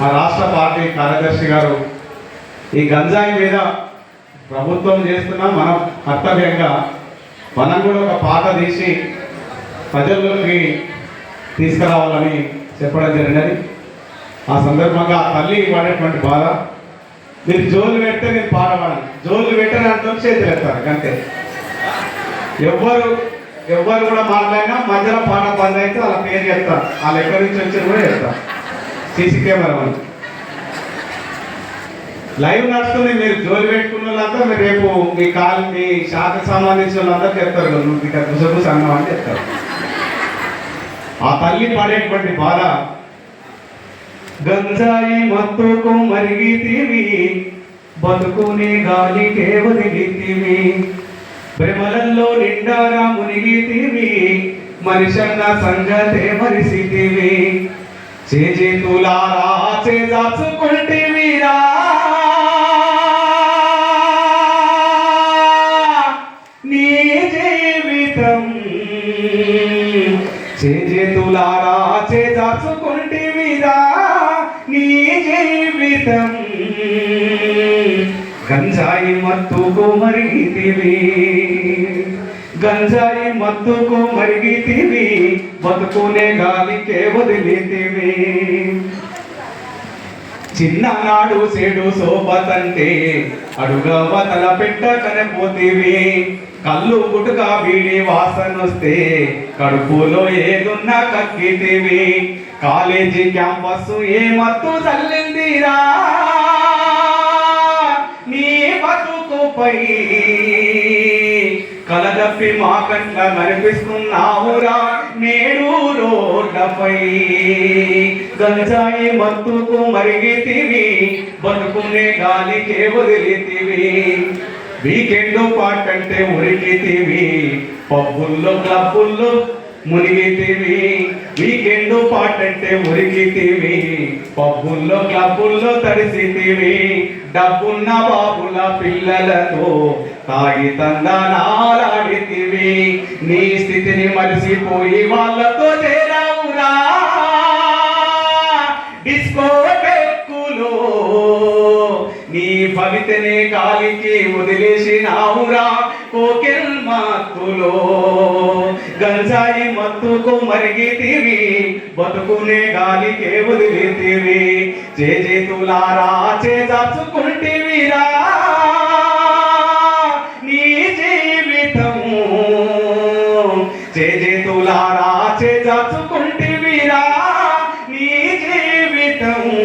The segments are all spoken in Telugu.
మా రాష్ట్ర పార్టీ కార్యదర్శి గారు ఈ గంజాయి మీద ప్రభుత్వం చేస్తున్న మనం కర్తవ్యంగా మనం కూడా ఒక పాట తీసి ప్రజల్లోకి తీసుకురావాలని చెప్పడం జరిగినది. ఆ సందర్భంగా తల్లి పడేటువంటి బాధ మీరు జోలు పెడితే నేను పాట జోలు జోలు అంటూ చేతులు ఎత్తాను అంతే. ఎవ్వరు ఎవ్వరు కూడా మాట్లాడినా మధ్యలో పాట బంద్ అయితే వాళ్ళ పేరు చెప్తారు వాళ్ళ ఎక్కడి నుంచి వచ్చారు కూడా చెప్తారు. సీసీ కెమెరా ఉంది లైవ్ నడుస్తుంది మీరు జోలి పెట్టుకున్న వాళ్ళంతా మీరు రేపు మీ కాలు మీ శాఖకు సంబంధించిన వాళ్ళంతా చెప్తారు కదా, నువ్వు ఇక్కడ దుసపు అన్నావు అని చెప్తారు. ఆ తల్లి పడేటువంటి బాధ. గంజాయి మత్తుకు మరిగితివి బతుకునే గాలికే వదిలితివి భ్రమలలో నిండారా మునిగితివి మనిషన్న సంగతే మరిసితివి చేజేతులారా చేదాచుకుంటివిరా నీ జీవితం చేజేతులారా చేదాచుకుంటివిరా నీ జీవితం గంజాయి మత్తుకు మరిగితివి. గంజాయి మత్తుకు మరిగితివి బతుకునే గాలికే వదిలితివి. చిన్ననాడు సేడు సోబతంటే అడుగవ తల పెట్టకనే కనపోతివి కళ్ళు గుటుక వీడి వాసనొస్తే కడుపులో ఏదున్నా కక్కితివి. కాలేజీ క్యాంపస్ ఏ మత్తు చల్లిందిరా? నీ బతుకుపై కలదప్పి మా కంట్ల కనిపిస్తున్నావురా నేడు రోడ్లపై. గంజాయి మత్తుకు మరిగితివి బతుకునే గాలికే వదిలితివి. వీకెండ్ పాటంటే ఉరికితివి పబ్బుల్లో క్లబ్బుల్లో మునిగితివి. వీకెండ్ పాటంటే మురిగితివి పబ్బుల్లో క్లబ్బుల్లో తడిసితివి. డబ్బున్న బాబుల పిల్లలతో తాగి తందనాలాడితివి నీ స్థితిని మరిసిపోయి వాళ్ళతో చేరావురా. డిస్కోటెక్కులో నీ భవితనే కాలికి వదిలేసినావురా. కోకిల్ మత్తులో గంజాయి మత్తుకు మరిగితివి. బతుకునే గాలికే వదిలితివి. చేతులారా చేదాచుకుంటివిరా చేజేతులారా చేదాచుకుంటివిరా నీ జీవితము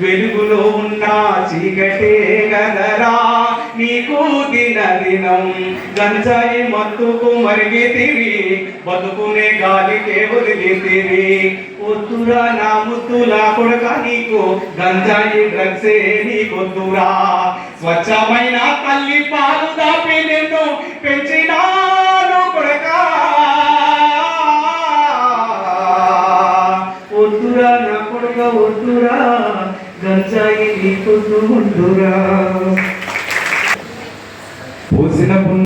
వెలుగులో ఉన్న చీకటే గదరా నీకు దిన దినం గంజాయి మత్తుకు మరిగితివి బతుకునే గాలికే వదిలితివి. ఒత్తురా నా ముద్దులా కొడక నీకు గంజాయి డ్రగ్సే నీకొద్దురా. స్వచ్ఛమైన తల్లి పాలు దాపి నిన్ను పెంచినా గంజాయి పోసిన